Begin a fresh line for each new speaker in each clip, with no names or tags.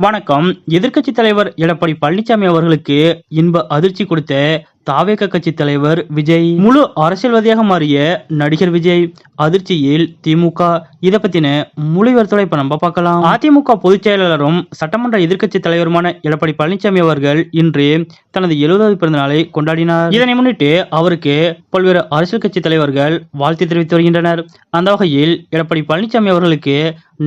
வணக்கம். எதிர்க்கட்சி தலைவர் எடப்பாடி பழனிசாமி அவர்களுக்கு இன்ப அதிர்ச்சி கொடுத்த தாவேக கட்சி தலைவர் விஜய் முழு அரசியல்வாதியாக மாறிய நடிகர் விஜய் அதிர்ச்சியில் திமுக. இதை பத்தின முழு விவரத்தோட இப்ப நம்ம பார்க்கலாம். அதிமுக பொதுச் செயலாளரும் சட்டமன்ற எதிர்க்கட்சி தலைவருமான எடப்பாடி பழனிசாமி அவர்கள் இன்று தனது எழுபதாவது பிறந்த நாளை கொண்டாடினார். இதனை முன்னிட்டு அவருக்கு பல்வேறு அரசியல் கட்சி தலைவர்கள் வாழ்த்து தெரிவித்து வருகின்றனர். அந்த வகையில் எடப்பாடி பழனிசாமி அவர்களுக்கு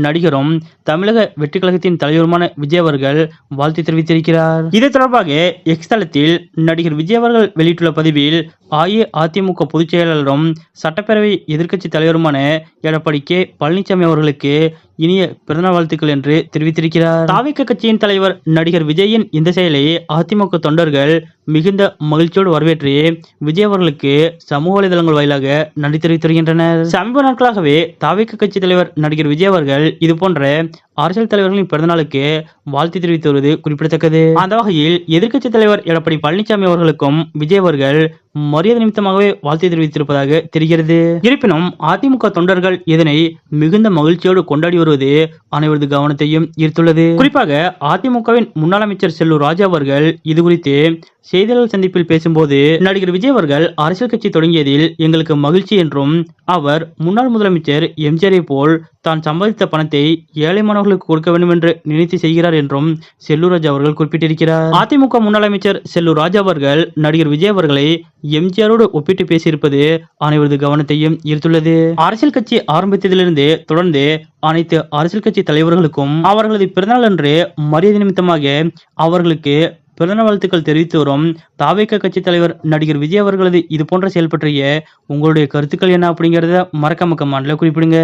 நடிகரும் தமிழக வெற்றி கழகத்தின் தலைவருமான விஜய் அவர்கள் வாழ்த்து தெரிவித்திருக்கிறார். இது தொடர்பாக எக்ஸ் தளத்தில் நடிகர் விஜய் அவர்கள் வெளியிட்டுள்ள பதிவில் அஇஅதிமுக பொதுச் செயலாளரும் சட்டப்பேரவை எதிர்க்கட்சி தலைவருமான எடப்பாடி கே பழனிசாமி அவர்களுக்கு இனிய பிறந்தநாள் வாழ்த்துக்கள் என்று தெரிவித்திருக்கிறார். தாவிக கட்சியின் தலைவர் நடிகர் விஜயின் இந்த செயலை அதிமுக தொண்டர்கள் மிகுந்த மகிழ்ச்சியோடு வரவேற்று விஜய் அவர்களுக்கு சமூக வலைதளங்கள் வாயிலாக நன்றி தெரிவித்து வருகின்றனர் சமீப நாட்களாகவே தாவிக கட்சி தலைவர் நடிகர் விஜய் அவர்கள் இது போன்ற அரசியல் தலைவர்களின் பிறந்தநாளுக்கு வாழ்த்து தெரிவித்து வருவது குறிப்பிடத்தக்கது. அந்த வகையில் எதிர்க்கட்சி தலைவர் எடப்பாடி பழனிசாமி அவர்களுக்கும் விஜய் அவர்கள் மரியாதை நிமித்தமாகவே வாழ்த்து தெரிவித்திருப்பதாக தெரிகிறது. இருப்பினும் அதிமுக தொண்டர்கள் இதனை மிகுந்த மகிழ்ச்சியோடு கொண்டாடி வருவது அனைவரது கவனத்தையும் ஈர்த்துள்ளது. குறிப்பாக அதிமுகவின் முன்னாள் அமைச்சர் செல்லூர் ராஜா அவர்கள் இது குறித்து செய்தியாளர் சந்திப்பில் பேசும்போது நடிகர் விஜய் அவர்கள் அரசியல் கட்சி தொடங்கியதில் எங்களுக்கு மகிழ்ச்சி என்றும் அவர் முன்னாள் முதலமைச்சர் எம்ஜிஆரை போல் தான் சம்பாதித்த பணத்தை ஏழை மாணவர்களுக்கு கொடுக்க வேண்டும் என்று நினைத்து செய்கிறார் என்றும் செல்லூர் ராஜா அவர்கள் குறிப்பிட்டிருக்கிறார். அதிமுக முன்னாள் அமைச்சர் செல்லூர் ராஜா அவர்கள் நடிகர் விஜய் அவர்களை எம்ஜிஆரோடு ஒப்பிட்டு பேசியிருப்பது அனைவரது கவனத்தையும் ஈர்த்துள்ளது. அரசியல் கட்சி ஆரம்பித்ததிலிருந்து தொடர்ந்து அனைத்து அரசியல் கட்சி தலைவர்களுக்கும் அவர்களது பிறந்தநாள் அன்று மரியாதை நிமித்தமாக அவர்களுக்கு பிறந்த வாழ்த்துக்கள் தெரிவித்து வரும் தாவேக்க கட்சி தலைவர் நடிகர் விஜய் அவர்களது இது போன்ற செயல் பற்றிய உங்களுடைய கருத்துக்கள் என்ன அப்படிங்கிறத மறக்காம கமெண்ட்ல குறிப்பிடுங்க.